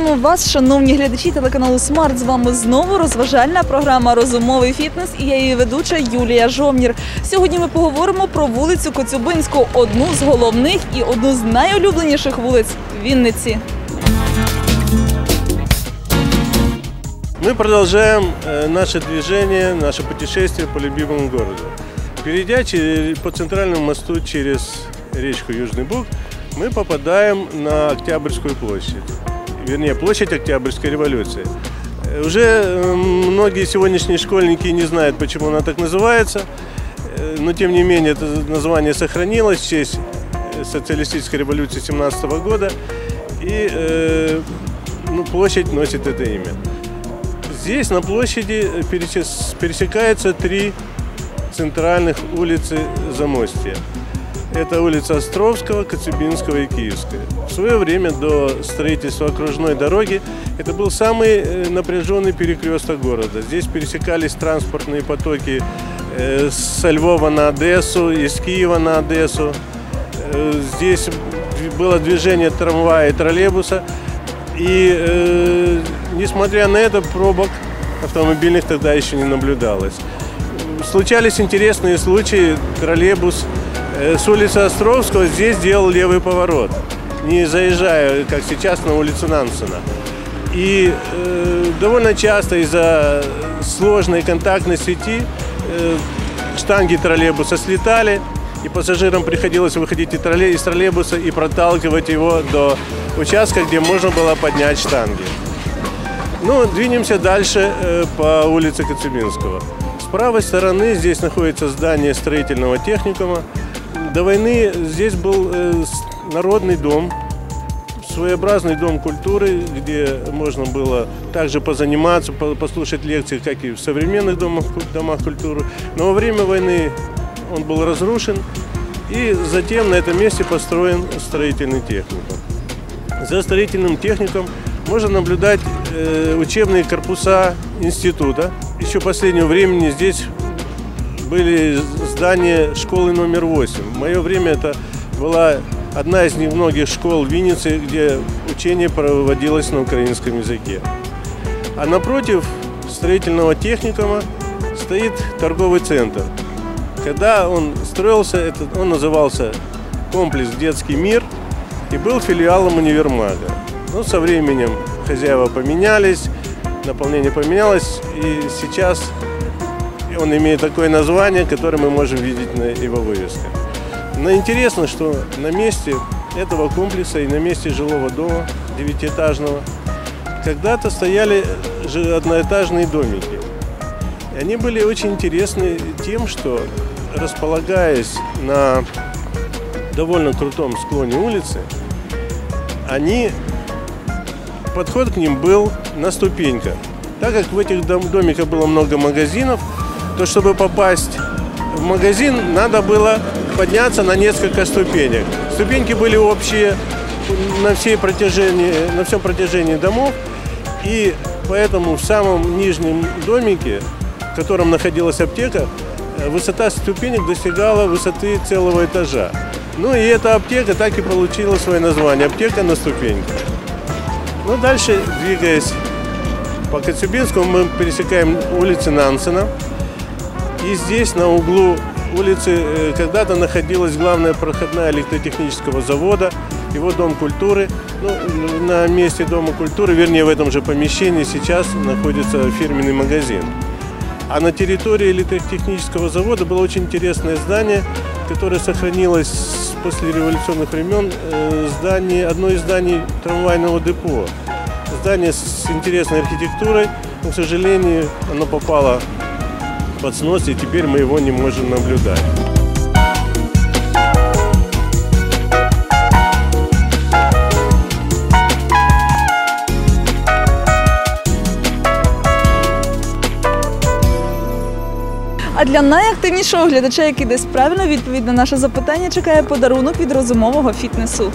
вас, шановні глядачі телеканалу Смарт. З вами знову розважальна програма Розумовий фітнес і я її ведуча Юлія Жомнір. Сьогодні ми поговоримо про вулицю Коцюбинську, одну з головних і одну з найулюбленіших вулиць Вінниці. Мы продолжаем э, наше движение, наше путешествие по любимому городу. Перейдя че- по центральному мосту через речку Южный Буг, мы попадаем на Октябрьскую площадь. Вернее, площадь Октябрьской революции. Э, Уже э, многие сегодняшние школьники не знают, почему она так называется, э, но тем не менее это название сохранилось в честь социалистической революции 17 года, и ну, площадь носит это имя. Здесь на площади пересекаются три центральных улицы Замостья. Это улица Островского, Коцюбинского и Киевская. В свое время до строительства окружной дороги это был самый э, напряженный перекресток города. Здесь пересекались транспортные потоки э, со Львова на Одессу, из Киева на Одессу. Э, Здесь было движение трамвая и троллейбуса. И несмотря на это, пробок автомобильных тогда еще не наблюдалось. Случались интересные случаи. Троллейбус с улицы Островского здесь делал левый поворот, не заезжая, как сейчас, на улицу Нансена. И э, довольно часто из-за сложной контактной сети э, штанги троллейбуса слетали, и пассажирам приходилось выходить из троллейбуса и проталкивать его до участка, где можно было поднять штанги. Ну, двинемся дальше э, по улице Коцюбинского. С правой стороны здесь находится здание строительного техникума. До войны здесь был э, народный дом, своеобразный дом культуры, где можно было также позаниматься, по- послушать лекции, как и в современных домах, домах культуры. Но во время войны он был разрушен, и затем на этом месте построен строительный техникум. За строительным техником можно наблюдать э, учебные корпуса института. Еще последнего времени здесь были здания школы номер 8. В мое время это была одна из немногих школ в Виннице, где учение проводилось на украинском языке. А напротив строительного техникума стоит торговый центр. Когда он строился, этот, он назывался комплекс «Детский мир» и был филиалом универмага. Но со временем хозяева поменялись, наполнение поменялось, и сейчас он имеет такое название, которое мы можем видеть на его вывесках. Но интересно, что на месте этого комплекса и на месте жилого дома девятиэтажного когда-то стояли одноэтажные домики. И они были очень интересны тем, что располагаясь на довольно крутом склоне улицы, они подход к ним был на ступеньках. Так как в этих дом- домиках было много магазинов, то чтобы попасть в магазин, надо было подняться на несколько ступенек. Ступеньки были общие на, всей протяжении, на всем протяжении домов, и поэтому в самом нижнем домике, в котором находилась аптека, э, высота ступенек достигала высоты целого этажа. Ну и эта аптека так и получила свое название – аптека на ступеньках. Ну, дальше, двигаясь по Коцюбинскому, мы пересекаем улицу Нансена. И здесь, на углу улицы, э, когда-то находилась главная проходная электротехнического завода, его Дом культуры. Ну, на месте Дома культуры, вернее, в этом же помещении сейчас находится фирменный магазин. А на территории электротехнического завода было очень интересное здание, которое сохранилось с послереволюционных времен, э, здание, одно из зданий трамвайного депо. Здание с интересной архитектурой, но, к сожалению, оно попало под снос, и теперь мы его не можем наблюдать. А для найактивнішого глядача, який дасть правильну відповідь на наше запитання, чекає подарунок від розумового фітнесу.